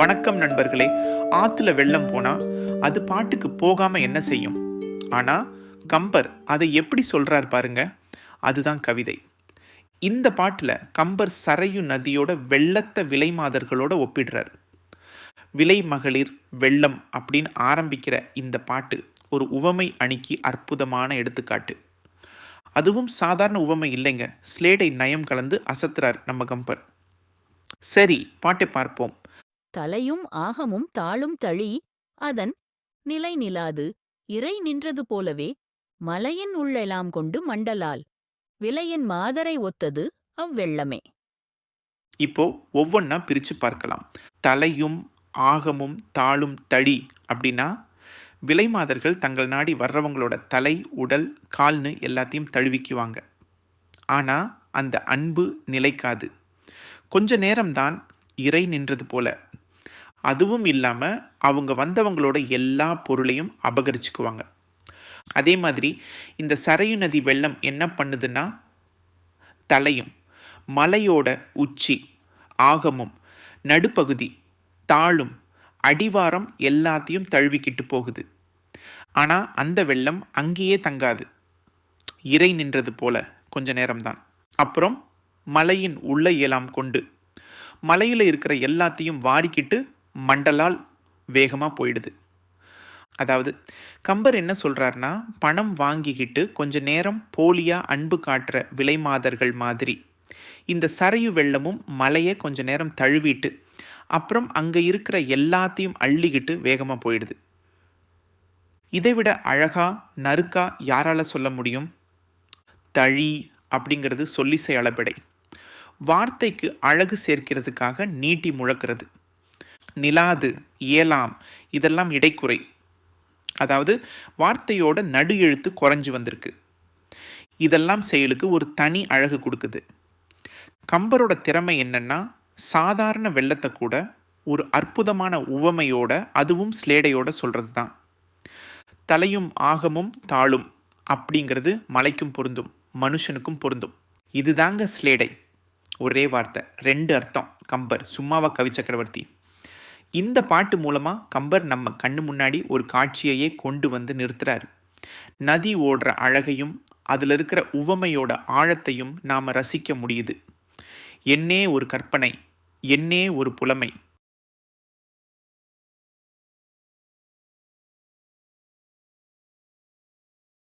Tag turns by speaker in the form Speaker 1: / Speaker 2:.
Speaker 1: வணக்கம் நண்பர்களே ஆற்றுல வெள்ளம் போனால் அது பாட்டுக்கு போகாமல் என்ன செய்யும்? ஆனால் கம்பர் அதை எப்படி சொல்கிறார் பாருங்க அதுதான் கவிதை. இந்த பாட்டில் கம்பர் சரையு நதியோட வெள்ளத்த விலைமாதர்களோட ஒப்பிடுறார். விலை மகளிர் வெள்ளம் அப்படின்னு ஆரம்பிக்கிற இந்த பாட்டு ஒரு உவமை அணிக்கு அற்புதமான எடுத்துக்காட்டு. அதுவும் சாதாரண உவமை இல்லைங்க ஸ்லேடை நயம் கலந்து அசத்துறார் நம்ம கம்பர். சரி பாட்டை பார்ப்போம்.
Speaker 2: தலையும் ஆகமும் தாளும் தழி அதன் நிலை நிலாது. இறை நின்றது போலவே மலையின் உள்ளெலாம் கொண்டு மண்டலால் விலையின் மாதரை ஒத்தது அவ்வெள்ளமே.
Speaker 1: இப்போ ஒவ்வொன்றா பிரித்து பார்க்கலாம். தலையும் ஆகமும் தாளும் தடி அப்படின்னா விலைமாதர்கள் தங்கள் நாடி வர்றவங்களோட தலை உடல் கால்னு எல்லாத்தையும் தழுவிக்குவாங்க. ஆனால் அந்த அன்பு நிலைக்காது. கொஞ்ச நேரம்தான் இறை நின்றது போல அதுவும் இல்லாமல் அவங்க வந்தவங்களோட எல்லா பொருளையும் அபகரிச்சுக்குவாங்க. அதே மாதிரி இந்த சரையு நதி வெள்ளம் என்ன பண்ணுதுன்னா தலையும் மலையோட உச்சி ஆகமும் நடுப்பகுதி தாளும் அடிவாரம் எல்லாத்தையும் தழுவிக்கிட்டு போகுது. ஆனால் அந்த வெள்ளம் அங்கேயே தங்காது. இறை நின்றது போல கொஞ்ச நேரம்தான். அப்புறம் மலையின் உள்ள இயலாம் கொண்டு மலையில் இருக்கிற எல்லாத்தையும் வாரிக்கிட்டு மண்டலால் வேகமாக போயிடுது. அதாவது கம்பர் என்ன சொல்கிறாருன்னா பணம் வாங்கிக்கிட்டு கொஞ்ச நேரம் போலியாக அன்பு காட்டுற விலைமாதர்கள் மாதிரி இந்த சரையு வெள்ளமும் மலையை கொஞ்ச நேரம் தழுவிட்டு அப்புறம் அங்கே இருக்கிற எல்லாத்தையும் அள்ளிக்கிட்டு வேகமாக போயிடுது. இதை விட அழகா நறுக்கா யாரால் சொல்ல முடியும்? தழி அப்படிங்கிறது சொல்லிசை அளபெடை வார்த்தைக்கு அழகு சேர்க்கிறதுக்காக நீட்டி முழக்கிறது. நிலாது இயலாம் இதெல்லாம் இடைக்குறை. அதாவது வார்த்தையோட நடு எழுத்து குறைஞ்சு வந்திருக்கு. இதெல்லாம் செயலுக்கு ஒரு தனி அழகு கொடுக்குது. கம்பரோட திறமை என்னென்னா சாதாரண வெள்ளத்தை கூட ஒரு அற்புதமான உவமையோட அதுவும் ஸ்லேடையோட சொல்கிறது தான் தலையும் ஆகமும் தாளும் அப்படிங்கிறது மலைக்கும் பொருந்தும் மனுஷனுக்கும் பொருந்தும். இதுதாங்க ஸ்லேடை. ஒரே வார்த்தை ரெண்டு அர்த்தம் கம்பர் சும்மாவா கவி சக்கரவர்த்தி இந்த பாட்டு மூலமாக கம்பர் நம்ம கண்ணு முன்னாடி ஒரு காட்சியையே கொண்டு வந்து நிறுத்துறாரு. நதி ஓடுற அழகையும் அதில் இருக்கிற உவமையோட ஆழத்தையும் நாம் ரசிக்க முடியுது. என்னே ஒரு கற்பனை என்னே ஒரு புலமை